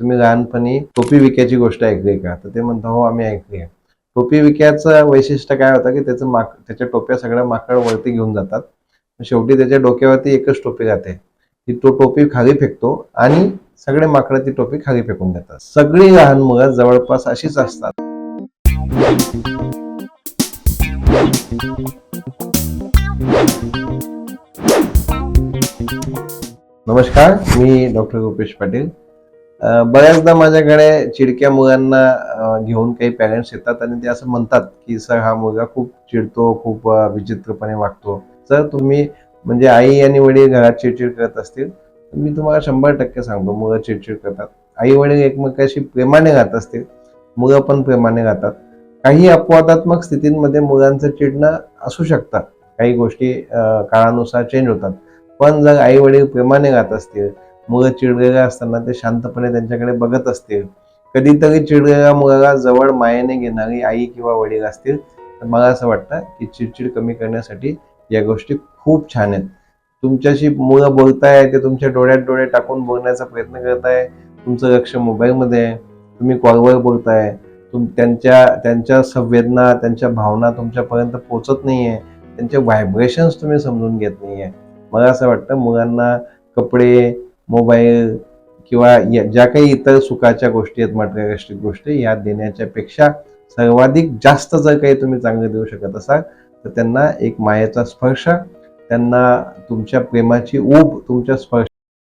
तुम्ही लहानपणी टोपी विक्याची गोष्ट ऐकली का? तर ते म्हणता हो आम्ही ऐकली आहे. टोपी विक्याचं वैशिष्ट्य काय होतं की त्याचं माक त्याच्या टोप्या सगळ्या माकड वरती घेऊन जातात. शेवटी त्याच्या डोक्यावरती एकच टोपी जाते ती तो टोपी खाली फेकतो आणि सगळे माकडं ती टोपी खाली फेकून देतात. सगळी लहान मुलं जवळपास अशीच असतात. नमस्कार मी डॉक्टर गोपेश पाटील. बऱ्याचदा माझ्याकडे चिडक्या मुलांना घेऊन काही पॅरेंट्स येतात आणि ते असं म्हणतात की सर हा मुलगा खूप चिडतो खूप विचित्रपणे वागतो. जर तुम्ही म्हणजे आई आणि वडील घरात चिडचिड करत असतील तर मी तुम्हाला शंभर टक्के सांगतो मुलं चिडचिड करतात. आई वडील एकमेकाशी प्रेमाने राहत असतील मुलं पण प्रेमाने राहतात. काही अपवादात्मक स्थितींमध्ये मुलांचं चिडणं असू शकतात. काही गोष्टी काळानुसार चेंज होतात. पण जर आई वडील प्रेमाने राहत असतील मुलं चिडलेलं असताना ते शांतपणे त्यांच्याकडे बघत असतील. कधीतरी चिडलेल्या मुलाला जवळ मायेने घेणारी आई किंवा वडील असतील तर मला असं वाटतं की चिडचिड कमी करण्यासाठी या गोष्टी खूप छान आहेत. तुमच्याशी मुलं बोलताय ते तुमच्या डोळ्यात डोळे टाकून बोलण्याचा प्रयत्न करताय तुमचं लक्ष मोबाईलमध्ये आहे तुम्ही कॉलवर बोलताय तुम त्यांच्या त्यांच्या संवेदना त्यांच्या भावना तुमच्यापर्यंत पोचत नाही आहे त्यांचे व्हायब्रेशन्स तुम्ही समजून घेत नाही आहे मला असं वाटतं मुलांना कपडे मोबाईल किंवा या- ज्या काही इतर सुखाच्या गोष्टी आहेत मटेरियलिस्टिक गोष्टी या देण्याच्या पेक्षा सर्वाधिक जास्त जर काही तुम्ही चांगलं देऊ शकत असाल तर त्यांना एक मायेचा स्पर्श त्यांना तुमच्या प्रेमाची ऊब तुमच्या स्पर्श